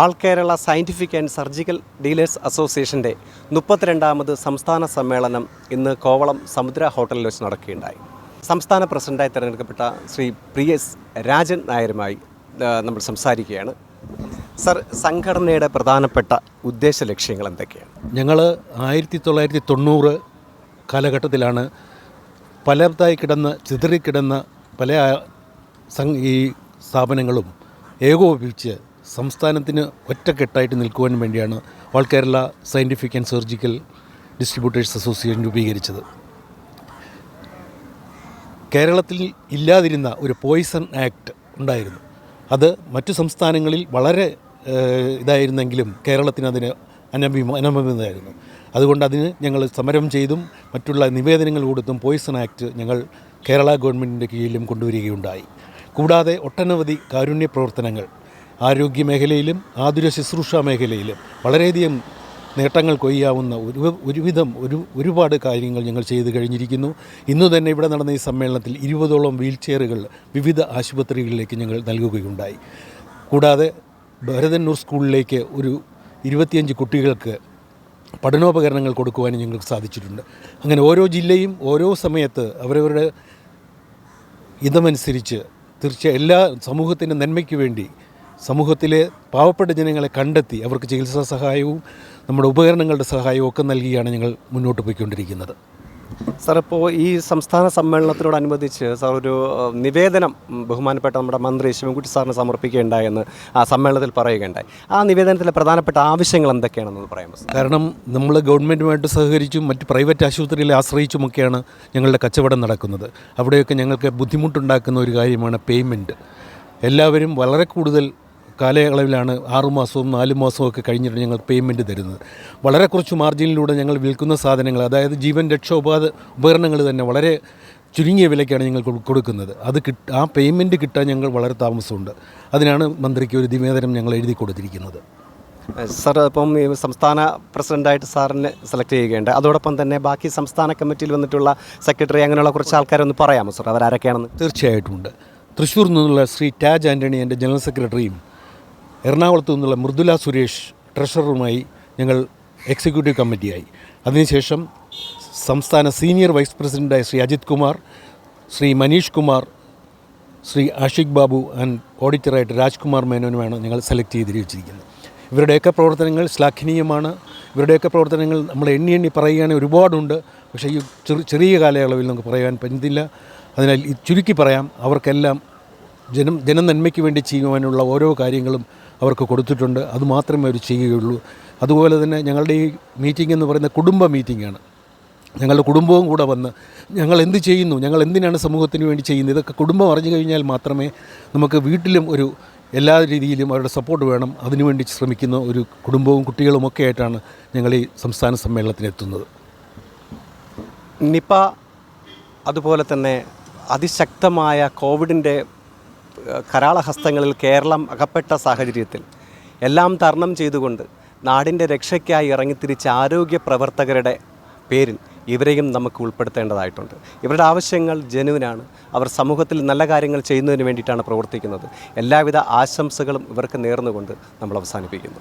All Kerala scientific and surgical dealers അസോസിയേഷന്റെ മുപ്പത്തിരണ്ടാമത് സംസ്ഥാന സമ്മേളനം ഇന്ന് കോവളം സമുദ്ര ഹോട്ടലിൽ വെച്ച് നടക്കുകയുണ്ടായി. സംസ്ഥാന പ്രസിഡന്റായി തിരഞ്ഞെടുക്കപ്പെട്ട ശ്രീ പ്രി എസ് രാജൻ നായരുമായി നമ്മൾ സംസാരിക്കുകയാണ്. സർ സംഘടനയുടെ പ്രധാനപ്പെട്ട ഉദ്ദേശ ലക്ഷ്യങ്ങൾ എന്തൊക്കെയാണ്? ഞങ്ങൾ ആയിരത്തി തൊള്ളായിരത്തി തൊണ്ണൂറ് കാലഘട്ടത്തിലാണ് പലതായി കിടന്ന് ചിതറിക്കിടന്ന പല ഈ സ്ഥാപനങ്ങളും ഏകോപിപ്പിച്ച് സംസ്ഥാനത്തിന് ഒറ്റക്കെട്ടായിട്ട് നിൽക്കുവാൻ വേണ്ടിയാണ് all Kerala scientific and surgical distributors association രൂപീകരിച്ചത്. കേരളത്തിൽ ഇല്ലാതിരുന്ന ഒരു പോയിസൺ ആക്ട് ഉണ്ടായിരുന്നു. അത് മറ്റു സംസ്ഥാനങ്ങളിൽ വളരെ ഇതായിരുന്നെങ്കിലും കേരളത്തിന് അതിന് അനഭിമ അനഭിമതായിരുന്നു അതുകൊണ്ട് അതിന് ഞങ്ങൾ സമരം ചെയ്തും മറ്റുള്ള നിവേദനങ്ങൾ കൊടുത്തും പോയിസൺ ആക്ട് ഞങ്ങൾ കേരള ഗവൺമെന്റിന്റെ കീഴിലും കൊണ്ടുവരികയുണ്ടായി. കൂടാതെ ഒട്ടനവധി കാരുണ്യ പ്രവർത്തനങ്ങൾ ആരോഗ്യ മേഖലയിലും ആതുര ശുശ്രൂഷ മേഖലയിലും വളരെയധികം നേട്ടങ്ങൾ കൊയ്യാവുന്ന ഒരു ഒരുവിധം ഒരു ഒരുപാട് കാര്യങ്ങൾ ഞങ്ങൾ ചെയ്തു കഴിഞ്ഞിരിക്കുന്നു. ഇന്ന് തന്നെ ഇവിടെ നടന്ന ഈ സമ്മേളനത്തിൽ ഇരുപതോളം വീൽ ചെയറുകൾ വിവിധ ആശുപത്രികളിലേക്ക് ഞങ്ങൾ നൽകുകയുണ്ടായി. കൂടാതെ ഭരതന്നൂർ സ്കൂളിലേക്ക് ഒരു ഇരുപത്തിയഞ്ച് കുട്ടികൾക്ക് പഠനോപകരണങ്ങൾ കൊടുക്കുവാനും ഞങ്ങൾക്ക് സാധിച്ചിട്ടുണ്ട്. അങ്ങനെ ഓരോ ജില്ലയും ഓരോ സമയത്ത് അവരവരുടെ ഇതമനുസരിച്ച് തീർച്ചയായും എല്ലാ സമൂഹത്തിന്റെ നന്മയ്ക്ക് വേണ്ടി സമൂഹത്തിലെ പാവപ്പെട്ട ജനങ്ങളെ കണ്ടെത്തി അവർക്ക് ചികിത്സാ സഹായവും നമ്മുടെ ഉപകരണങ്ങളുടെ സഹായവും ഒക്കെ നൽകിയാണ് ഞങ്ങൾ മുന്നോട്ട് പോയിക്കൊണ്ടിരിക്കുന്നത്. സാർ ഇപ്പോൾ ഈ സംസ്ഥാന സമ്മേളനത്തിനോടനുബന്ധിച്ച് സാർ ഒരു നിവേദനം ബഹുമാനപ്പെട്ട നമ്മുടെ മന്ത്രി ശിവൻകുട്ടി സാറിന് സമർപ്പിക്കുകയുണ്ടായെന്ന് ആ സമ്മേളനത്തിൽ പറയുകയുണ്ടായി. ആ നിവേദനത്തിലെ പ്രധാനപ്പെട്ട ആവശ്യങ്ങൾ എന്തൊക്കെയാണെന്ന് പറയാമോ കാരണം നമ്മൾ ഗവൺമെന്റുമായിട്ട് സഹകരിച്ചും മറ്റ് പ്രൈവറ്റ് ആശുപത്രികളെ ആശ്രയിച്ചുമൊക്കെയാണ് ഞങ്ങളുടെ കച്ചവടം നടക്കുന്നത്. അവിടെയൊക്കെ ഞങ്ങൾക്ക് ബുദ്ധിമുട്ടുണ്ടാക്കുന്ന ഒരു കാര്യമാണ് പേയ്മെന്റ് എല്ലാവരും വളരെ കൂടുതൽ കാലയളവിലാണ് ആറുമാസവും നാലു മാസവും ഒക്കെ കഴിഞ്ഞിട്ട് ഞങ്ങൾ പേയ്മെന്റ് തരുന്നത്. വളരെ കുറച്ച് മാർജിനിലൂടെ ഞങ്ങൾ വിൽക്കുന്ന സാധനങ്ങൾ അതായത് ജീവൻ രക്ഷോപാധ ഉപകരണങ്ങൾ തന്നെ വളരെ ചുരുങ്ങിയ വിലയ്ക്കാണ് ഞങ്ങൾ കൊടുക്കുന്നത്. അത് കിട്ട ആ പേയ്മെന്റ് കിട്ടാൻ ഞങ്ങൾ വളരെ താമസമുണ്ട്. അതിനാണ് മന്ത്രിക്ക് ഒരു നിവേദനം ഞങ്ങൾ എഴുതി കൊടുത്തിരിക്കുന്നത്. സാർ ഇപ്പം സംസ്ഥാന പ്രസിഡന്റായിട്ട് സാറിനെ സെലക്ട് ചെയ്യുകയുണ്ട്. അതോടൊപ്പം തന്നെ ബാക്കി സംസ്ഥാന കമ്മിറ്റിയിൽ വന്നിട്ടുള്ള സെക്രട്ടറി അങ്ങനെയുള്ള കുറച്ച് ആൾക്കാരൊന്ന് പറയാമോ സാർ? അവരാരൊക്കെയാണെന്ന്. തീർച്ചയായിട്ടുമുണ്ട് തൃശ്ശൂർ നിന്നുള്ള ശ്രീ ടാജ് ആന്റണി എന്റെ ജനറൽ സെക്രട്ടറിയും എറണാകുളത്തു നിന്നുള്ള മൃദുല സുരേഷ് ട്രഷററുമായി ഞങ്ങൾ എക്സിക്യൂട്ടീവ് കമ്മിറ്റിയായി. അതിനുശേഷം സംസ്ഥാന സീനിയർ വൈസ് പ്രസിഡന്റായ ശ്രീ അജിത് കുമാർ ശ്രീ മനീഷ് കുമാർ ശ്രീ ആഷിഖ് ബാബു ആൻഡ് ഓഡിറ്ററായിട്ട് രാജ്കുമാർ മേനോനുമാണ് ഞങ്ങൾ സെലക്ട് ചെയ്തിരിച്ചിരിക്കുന്നത് ഇവരുടെയൊക്കെ പ്രവർത്തനങ്ങൾ ശ്ലാഘനീയമാണ്. ഇവരുടെയൊക്കെ പ്രവർത്തനങ്ങൾ നമ്മൾ എണ്ണി എണ്ണി പറയുകയാണെങ്കിൽ ഒരുപാടുണ്ട്. പക്ഷേ ഈ ചെറു ചെറിയ കാലയളവിൽ നമുക്ക് പറയാൻ പറ്റുന്നില്ല. അതിനാൽ ചുരുക്കി പറയാം അവർക്കെല്ലാം ജനം ജനനന്മയ്ക്ക് വേണ്ടി ചെയ്യുവാനുള്ള ഓരോ കാര്യങ്ങളും അവർക്ക് കൊടുത്തിട്ടുണ്ട്. അതുമാത്രമേ അവർ ചെയ്യുകയുള്ളൂ. അതുപോലെ തന്നെ ഞങ്ങളുടെ ഈ മീറ്റിംഗ് എന്ന് പറയുന്ന കുടുംബ മീറ്റിംഗാണ് ഞങ്ങളുടെ കുടുംബവും കൂടെ വന്ന് ഞങ്ങൾ എന്ത് ചെയ്യുന്നു? ഞങ്ങൾ എന്തിനാണ് സമൂഹത്തിന് വേണ്ടി ചെയ്യുന്നത്? ഇതൊക്കെ കുടുംബം അറിഞ്ഞു കഴിഞ്ഞാൽ മാത്രമേ നമുക്ക് വീട്ടിലും ഒരു എല്ലാ രീതിയിലും അവരുടെ സപ്പോർട്ട് വേണം. അതിനുവേണ്ടി ശ്രമിക്കുന്ന ഒരു കുടുംബവും കുട്ടികളും ഒക്കെ ആയിട്ടാണ് ഞങ്ങൾ ഈ സംസ്ഥാന സമ്മേളനത്തിന് എത്തുന്നത്. നിപ അതുപോലെ തന്നെ അതിശക്തമായ കോവിഡിന്റെ കരാളഹസ്തങ്ങളിൽ കേരളം അകപ്പെട്ട സാഹചര്യത്തിൽ എല്ലാം തരണം ചെയ്തുകൊണ്ട് നാടിന്റെ രക്ഷയ്ക്കായി ഇറങ്ങിത്തിരിച്ച ആരോഗ്യ പ്രവർത്തകരുടെ പേരിൽ ഇവരെയും നമുക്ക് ഉൾപ്പെടുത്തേണ്ടതായിട്ടുണ്ട്. ഇവരുടെ ആവശ്യങ്ങൾ ജനുവിനാണ്. അവർ സമൂഹത്തിൽ നല്ല കാര്യങ്ങൾ ചെയ്യുന്നതിന് വേണ്ടിയിട്ടാണ് പ്രവർത്തിക്കുന്നത്. എല്ലാവിധ ആശംസകളും ഇവർക്ക് നേർന്നുകൊണ്ട് നമ്മൾ അവസാനിപ്പിക്കുന്നു.